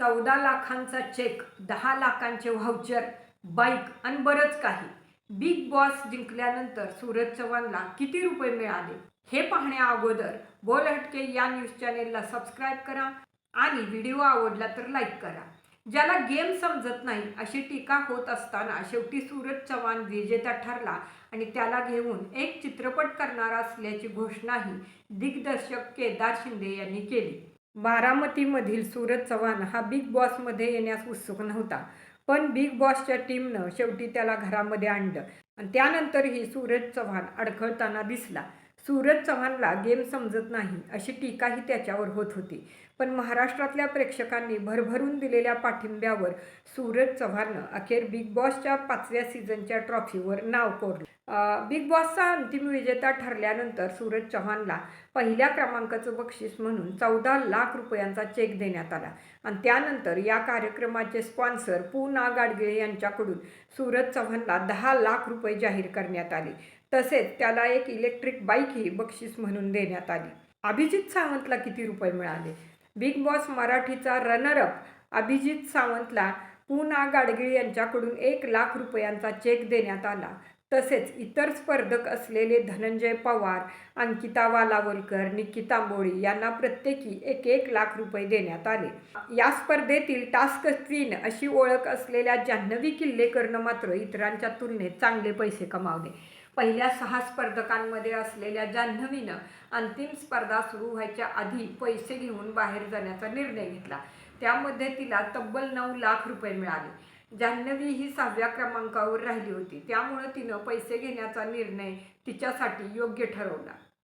चौदा लाखांचा चेक दहा लाखांचे व्हाउचर बाईक आणि बरंच काही. बिग बॉस जिंकल्यानंतर सूरज चव्हाणला किती रुपये मिळाले? हे पाहण्या अगोदर बोल हटके या न्यूज चॅनेलला सबस्क्राईब करा आणि व्हिडिओ आवडला तर लाईक करा. ज्याला गेम समजत नाही अशी टीका होत असताना शेवटी सूरज चव्हाण विजेता ठरला आणि त्याला घेऊन एक चित्रपट करणार असल्याची घोषणाही दिग्दर्शक केदार शिंदे यांनी केली. बारामतीमधील सूरज चव्हाण हा बिग बॉसमध्ये येण्यास उत्सुक नव्हता. पण बिग बॉसच्या टीमनं शेवटी त्याला घरामध्ये आणलं आणि त्यानंतरही सूरज चव्हाण अडखळताना दिसला. सूरज चव्हाणला गेम समजत नाही अशी टीकाही त्याच्यावर होत होती. पण महाराष्ट्रातल्या प्रेक्षकांनी भरभरून दिलेल्या पाठिंब्यावर सूरज चव्हाणनं अखेर बिग बॉसच्या पाचव्या सीझनच्या ट्रॉफीवर नाव कोरलं. बिग बॉसचा अंतिम विजेता ठरल्यानंतर सूरज चव्हाणला पहिल्या क्रमांकाचं बक्षीस म्हणून चौदा लाख रुपयांचा चेक देण्यात आला. आणि त्यानंतर या कार्यक्रमाचे स्पॉन्सर पूना गाडगिळे यांच्याकडून सूरज चव्हाणला दहा लाख रुपये जाहीर करण्यात आले. तसेच त्याला एक इलेक्ट्रिक बाईकही बक्षीस म्हणून देण्यात आली. अभिजित सावंतला किती रुपये मिळाले? बिग बॉस मराठीचा रनरअप अभिजित सावंतला पूना गाडगिळ यांच्याकडून एक लाख रुपयांचा चेक देण्यात आला. तसेच इतर स्पर्धक असलेले धनंजय पवार अंकिता वालावलकर निकिता मोळी यांना प्रत्येकी एक एक लाख रुपये देण्यात आले. या स्पर्धेतील टास्क क्वीन अशी ओळख असलेल्या जान्हवी किल्लेकरनं मात्र इतरांच्या तुलनेत चांगले पैसे कमावले. पहिल्या सहा स्पर्धकांमध्ये असलेल्या जान्हवीनं अंतिम स्पर्धा सुरू व्हायच्या आधी पैसे घेऊन बाहेर जाण्याचा निर्णय घेतला. त्यामध्ये तिला तब्बल नऊ लाख रुपये मिळाले. जान्हवी ही सहाव्या क्रमांकावर राहिली होती. त्यामुळं तिनं पैसे घेण्याचा निर्णय तिच्यासाठी योग्य ठरवला.